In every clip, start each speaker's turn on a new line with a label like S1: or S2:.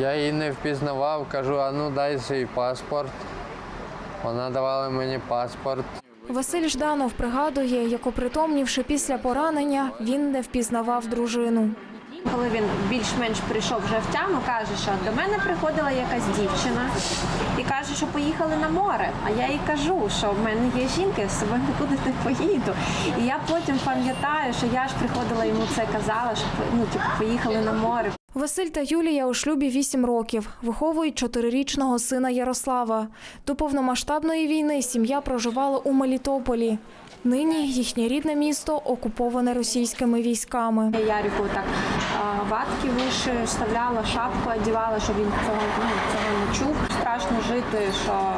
S1: Я її не впізнавав, кажу, а ну дай свій паспорт. Вона давала мені паспорт.
S2: Василь Жданов пригадує, як опритомнівши після поранення, він не впізнавав дружину.
S3: Коли він більш-менш прийшов вже в тяму, каже, що до мене приходила якась дівчина і каже, що поїхали на море. А я їй кажу, що в мене є жінка, я з собою нікуди не поїду. І я потім пам'ятаю, що я ж приходила йому це казала, що ну, типу, поїхали на море.
S2: Василь та Юлія у шлюбі 8 років. Виховують чотирирічного сина Ярослава. До повномасштабної війни сім'я проживала у Мелітополі. Нині їхнє рідне місто окуповане російськими військами.
S3: Я Ярику так ватки виши, вставляла шапку, одягала, щоб він цього, ну, цього не чув. Страшно жити, що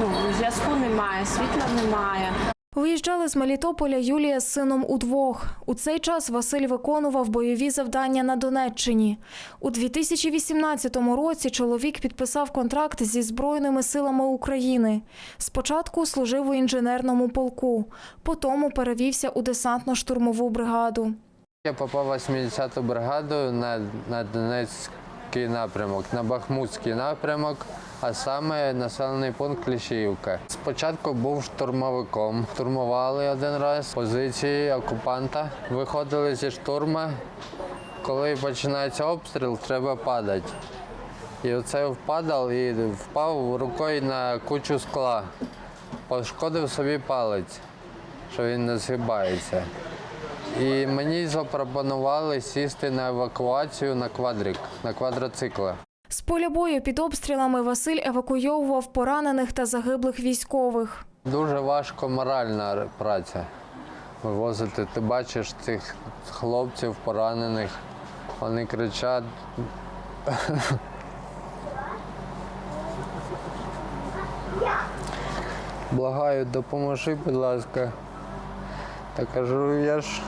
S3: ну, зв'язку немає, світла немає.
S2: Виїжджали з Мелітополя Юлія з сином удвох. У цей час Василь виконував бойові завдання на Донеччині. У 2018 році чоловік підписав контракт зі Збройними силами України. Спочатку служив у інженерному полку, потім перевівся у десантно-штурмову бригаду.
S1: Я попав в 80-ту бригаду на, на Донецький напрямок, на Бахмутський напрямок, а саме населений пункт Кліщіївка. Спочатку був штурмовиком. Штурмували один раз позиції окупанта, виходили зі штурма. Коли починається обстріл, треба падати. І оце впадав і впав рукою на кучу скла. Пошкодив собі палець, що він не згибається. І мені запропонували сісти на евакуацію на квадрик, на квадроцикла.
S2: З поля бою під обстрілами Василь евакуйовував поранених та загиблих військових.
S1: Дуже важко моральна праця вивозити. Ти бачиш цих хлопців поранених, вони кричать. Благаю, допоможи, будь ласка. Та кажу, я ж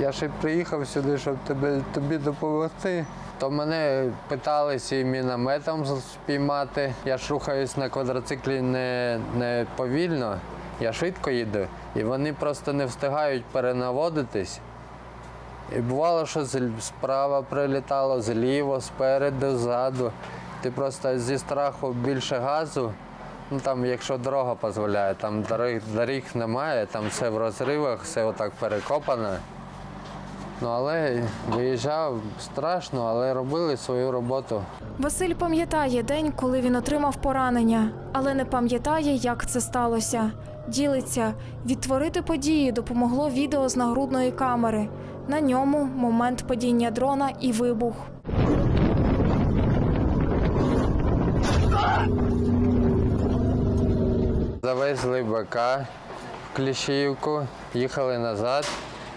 S1: я і приїхав сюди, щоб тебе, тобі допомогти. То мене питалися і мінометом спіймати. Я ж рухаюсь на квадроциклі не, не повільно, я швидко їду. І вони просто не встигають перенаводитись. І бувало, що справа прилітало, зліво, спереду, ззаду. Ти просто зі страху більше газу. Ну там, якщо дорога дозволяє, там доріг, доріг немає, там все в розривах, все отак перекопане. Ну але виїжджав страшно, але робили свою роботу.
S2: Василь пам'ятає день, коли він отримав поранення, але не пам'ятає, як це сталося. Ділиться, відтворити події допомогло відео з нагрудної камери. На ньому момент падіння дрона і вибух.
S1: Завезли БК в Кліщіївку, їхали назад,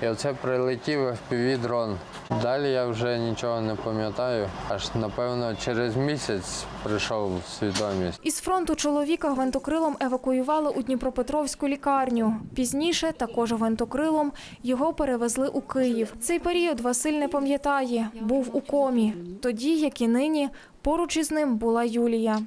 S1: і оце прилетів fpv дрон. Далі я вже нічого не пам'ятаю, аж напевно через місяць прийшов свідомість.
S2: Із фронту чоловіка гвинтокрилом евакуювали у Дніпропетровську лікарню. Пізніше, також гвинтокрилом, його перевезли у Київ. Цей період Василь не пам'ятає, був у комі. Тоді, як і нині, поруч із ним була Юлія.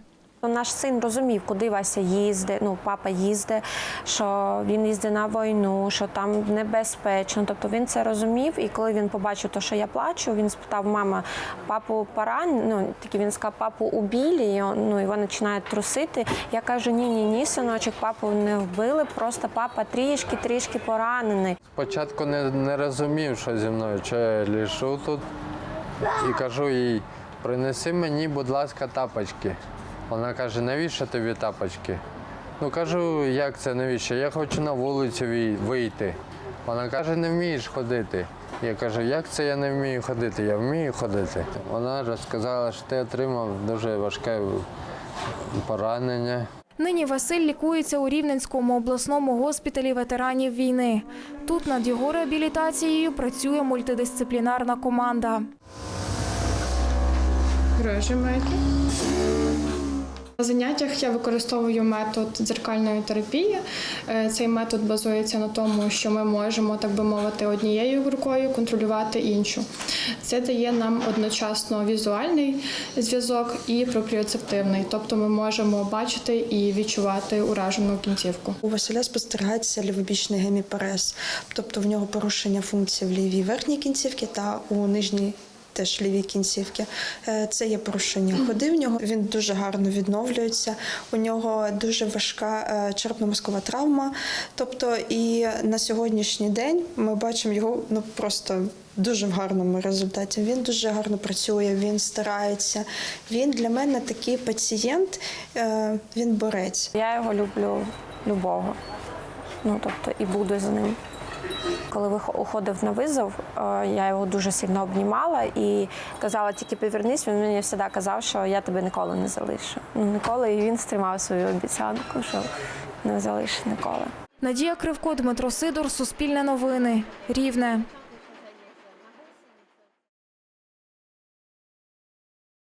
S3: Наш син розумів, куди Вася їздить, ну папа їздить, що він їздить на війну, що там небезпечно. Тобто він це розумів. І коли він побачив, то, що я плачу, він спитав, мама, папу поран... ну таки він сказав, папу убили, і, ну, вони починають трусити. Я кажу, ні, ні, ні, синочок, папу не вбили, просто папа трішки, трішки поранений.
S1: Спочатку не, не розумів, що зі мною, що я лішу тут і кажу їй, принеси мені, будь ласка, тапочки. Вона каже, навіщо тобі тапочки? Ну кажу, як це навіщо? Я хочу на вулицю вийти. Вона каже, не вмієш ходити. Я кажу, як це я не вмію ходити? Я вмію ходити. Вона розказала, що ти отримав дуже важке поранення.
S2: Нині Василь лікується у Рівненському обласному госпіталі ветеранів війни. Тут над його реабілітацією працює мультидисциплінарна команда.
S4: Прижимайте. На заняттях я використовую метод дзеркальної терапії. Е, Цей метод базується на тому, що ми можемо, так би мовити, однією рукою контролювати іншу. Це дає нам одночасно візуальний зв'язок і пропріоцептивний, тобто ми можемо бачити і відчувати уражену кінцівку.
S5: У Василя спостерігається лівобічний геміпарез, тобто в нього порушення функцій в лівій верхній кінцівці та у нижній теж ліві кінцівки. Е, Це є порушення ходи в нього. Він дуже гарно відновлюється. У нього дуже важка е, черепно-мозкова травма. Тобто, і на сьогоднішній день ми бачимо його ну просто. Дуже в гарному результаті. Він дуже гарно працює, він старається. Він для мене такий пацієнт, е, він борець.
S3: Я його люблю любого. Ну тобто і буду за ним. Коли виходив на визов, е, я його дуже сильно обнімала і казала, тільки повернись, він мені завжди казав, що я тебе ніколи не залишу. Ну, ніколи, і він стримав свою обіцянку, що не залишить ніколи.
S2: Надія Кривко, Дмитро Сидор, Суспільне новини, Рівне.